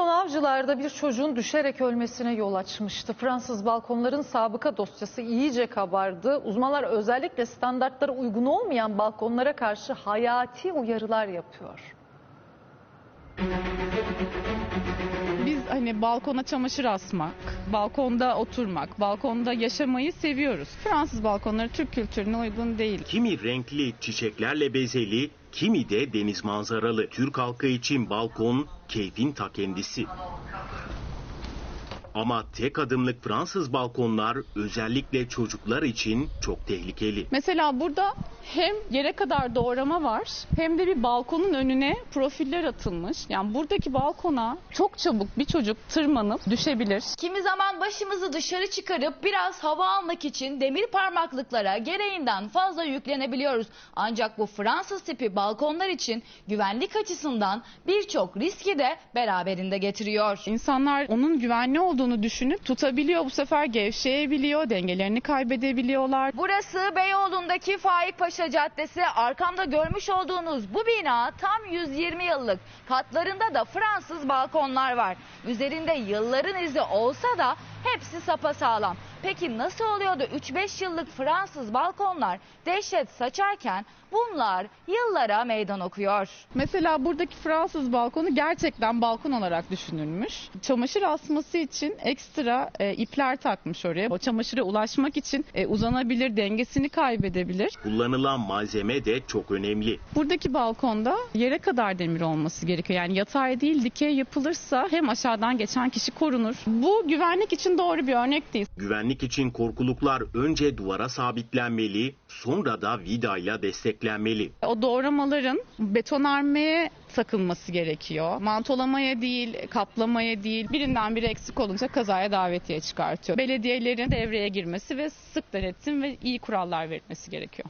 son avcılarda bir çocuğun düşerek ölmesine yol açmıştı. Fransız balkonların sabıka dosyası iyice kabardı. Uzmanlar özellikle standartlara uygun olmayan balkonlara karşı hayati uyarılar yapıyor. Biz hani balkona çamaşır asmak, balkonda oturmak, balkonda yaşamayı seviyoruz. Fransız balkonları Türk kültürüne uygun değil. Kimi renkli çiçeklerle bezeli, kimi de deniz manzaralı. Türk halkı için balkon keyfin ta kendisi. Ama tek adımlık Fransız balkonlar özellikle çocuklar için çok tehlikeli. Mesela burada hem yere kadar doğrama var hem de bir balkonun önüne profiller atılmış. Yani buradaki balkona çok çabuk bir çocuk tırmanıp düşebilir. Kimi zaman başımızı dışarı çıkarıp biraz hava almak için demir parmaklıklara gereğinden fazla yüklenebiliyoruz. Ancak bu Fransız tipi balkonlar için güvenlik açısından birçok riski de beraberinde getiriyor. İnsanlar onun güvenli olduğunu düşünüp tutabiliyor. Bu sefer gevşeyebiliyor, dengelerini kaybedebiliyorlar. Burası Beyoğlu'ndaki Faik Paşa Caddesi. Arkamda görmüş olduğunuz bu bina tam 120 yıllık. Katlarında da Fransız balkonlar var. Üzerinde yılların izi olsa da hepsi sapasağlam. Peki nasıl oluyordu 3-5 yıllık Fransız balkonlar dehşet saçarken bunlar yıllara meydan okuyor. Mesela buradaki Fransız balkonu gerçekten balkon olarak düşünülmüş. Çamaşır asması için ekstra e, ipler takmış oraya. O çamaşıra ulaşmak için e, uzanabilir, dengesini kaybedebilir. Kullanılan malzeme de çok önemli. Buradaki balkonda yere kadar demir olması gerekiyor. Yani yatay değil dikey yapılırsa hem aşağıdan geçen kişi korunur. Bu güvenlik için doğru bir örnek değil. Güvenlik için korkuluklar önce duvara sabitlenmeli, sonra da vidayla desteklenmeli. O doğramaların betonarmeye takılması gerekiyor. Mantolamaya değil, kaplamaya değil. Birinden biri eksik olunca kazaya davetiye çıkartıyor. Belediyelerin devreye girmesi ve sık denetim ve iyi kurallar verilmesi gerekiyor.